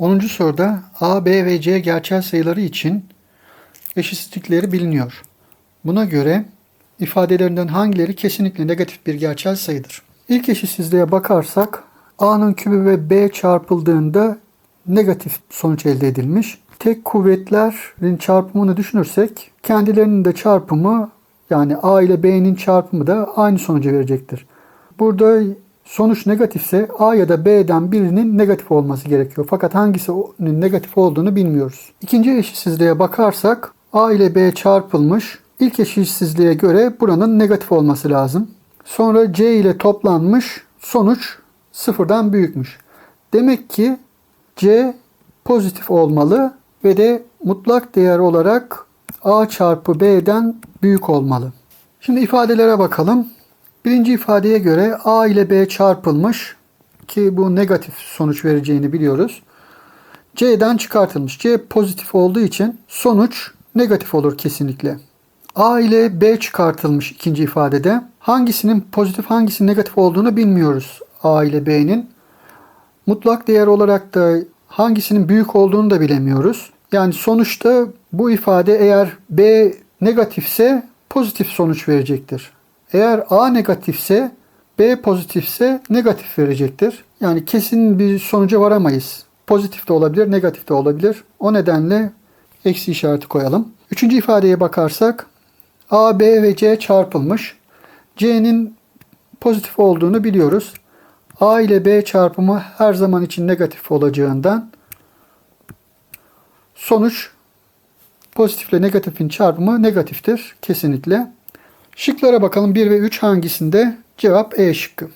10. soruda A, B ve C gerçel sayıları için eşitsizlikleri biliniyor. Buna göre ifadelerinden hangileri kesinlikle negatif bir gerçel sayıdır? İlk eşitsizliğe bakarsak A'nın kübü ve B çarpıldığında negatif sonuç elde edilmiş. Tek kuvvetlerin çarpımını düşünürsek kendilerinin de çarpımı yani A ile B'nin çarpımı da aynı sonucu verecektir. Burada sonuç negatifse A ya da B'den birinin negatif olması gerekiyor. Fakat hangisinin negatif olduğunu bilmiyoruz. İkinci eşitsizliğe bakarsak A ile B çarpılmış. İlk eşitsizliğe göre buranın negatif olması lazım. Sonra C ile toplanmış. Sonuç sıfırdan büyükmüş. Demek ki C pozitif olmalı ve de mutlak değer olarak A çarpı B'den büyük olmalı. Şimdi ifadelere bakalım. Birinci ifadeye göre A ile B çarpılmış ki bu negatif sonuç vereceğini biliyoruz. C'den çıkartılmış. C pozitif olduğu için sonuç negatif olur kesinlikle. A ile B çıkartılmış ikinci ifadede. Hangisinin pozitif hangisinin negatif olduğunu bilmiyoruz A ile B'nin. Mutlak değer olarak da hangisinin büyük olduğunu da bilemiyoruz. Yani sonuçta bu ifade eğer B negatifse pozitif sonuç verecektir. Eğer A negatifse B pozitifse negatif verecektir. Yani kesin bir sonuca varamayız. Pozitif de olabilir, negatif de olabilir. O nedenle eksi işareti koyalım. Üçüncü ifadeye bakarsak A, B ve C çarpılmış. C'nin pozitif olduğunu biliyoruz. A ile B çarpımı her zaman için negatif olacağından sonuç pozitifle negatifin çarpımı negatiftir kesinlikle. Şıklara bakalım 1 ve 3 hangisinde? Cevap E şıkkı.